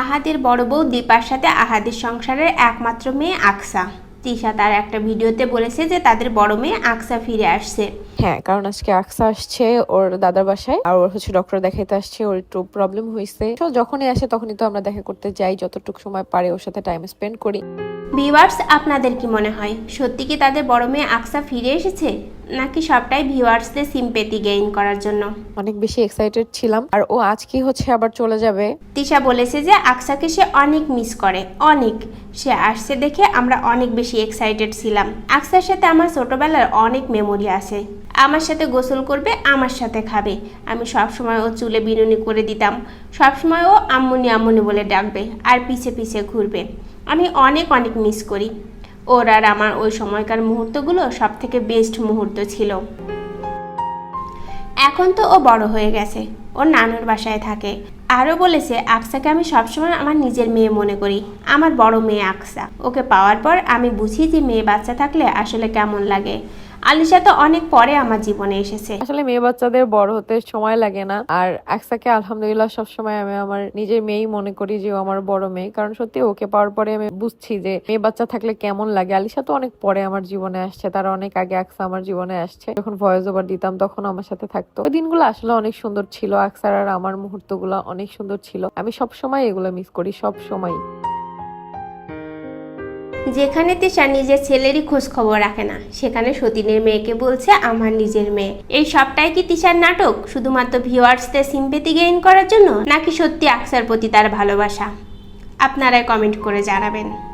আহাদের বড় বউ দীপার সাথে আহাদের সংসারের একমাত্র মেয়ে আকসা। তিশা তার একটা ভিডিওতে বলেছে যে তাদের বড় মেয়ে আকসা ফিরে আসছে। হ্যাঁ কারণ আজকে আকসা আসছে ওর দাদার বাসায় আর ওর হচ্ছে ডক্টর দেখাইতে আসছে, ওর একটু প্রবলেম হয়েছে তো যখনই আসে তখনই তো আমরা দেখা করতে যাই, যতটুকু সময় পারে ওর সাথে টাইম স্পেন্ড করি। ভিউয়ার্স আপনাদের কি মনে হয়? সত্যি কি তাদের বড় মেয়ে আকসা ফিরে এসেছে? নাকি সবটাই ভিউয়ার্সদের সিম্পেতি গেইন করার জন্য? অনেক বেশি এক্সাইটেড ছিলাম আর ও আজকে হচ্ছে আবার চলে যাবে? তিশা বলেছে যে আকসাকে সে অনেক মিস করে অনেক। সে আসছে দেখে আমরা অনেক বেশি এক্সাইটেড ছিলাম। আকসার সাথে আমার ছোটবেলার অনেক মেমোরি আছে। আমার সাথে গোসল করবে আমার সাথে খাবে। আমি সব সময় ও চুলে বিনুনি করে দিতাম। সব সময় ও আম্মুনি আম্মুনি বলে ডাকবে আর পিছে পিছে ঘুরবে। আমি অনেক অনেক মিস করি। ওর আর আমার ওই সময়কার মুহূর্তগুলো সব থেকে বেস্ট মুহূর্ত ছিল। এখন তো ও বড় হয়ে গেছে। ও নানুর বাসায় থাকে। আরও বলেছে, আকসাকে আমি সবসময় আমার নিজের মেয়ে মনে করি। আমার বড় মেয়ে আকসা। ওকে পাওয়ার পর আমি বুঝি যে মেয়ে বাচ্চা থাকলে আসলে কেমন লাগে। আলিশা তো অনেক পরে আমার জীবনে এসেছে। আসলে মেয়ে বাচ্চাদের বড় হতে সময় লাগে না। আর আকসাকে আলহামদুলিল্লাহ সবসময় আমি আমার নিজের মেয়েই মনে করি যে আমার বড় মেয়ে। কারণ সত্যি ওকে পাওয়ার পরে আমি বুঝছি যে মেয়ে বাচ্চা থাকলে কেমন লাগে। আলিশা তো অনেক পরে আমার জীবনে আসছে। তার অনেক আগে আকসা আমার জীবনে আসছে। যখন ভয়েস ওভার দিতাম, তখন আমার সাথে থাকতো। ওই দিনগুলো আসলে অনেক সুন্দর ছিল। আকসার আর আমার মুহূর্তগুলো অনেক সুন্দর ছিল। আমি সব সময় এগুলো মিস করি সব সময় যেখানে তিশা নিজের ছেলেরই খোঁজ খবর রাখে না, সেখানে সতীনের মেয়েকে বলছে আমার নিজের মেয়ে। এই সবটাই কি তিশার নাটক, শুধুমাত্র ভিওয়ার্সদের সিম্পেতি গেইন করার জন্য, নাকি সত্যি আকসার প্রতি তার ভালোবাসা? আপনারাই কমেন্ট করে জানাবেন।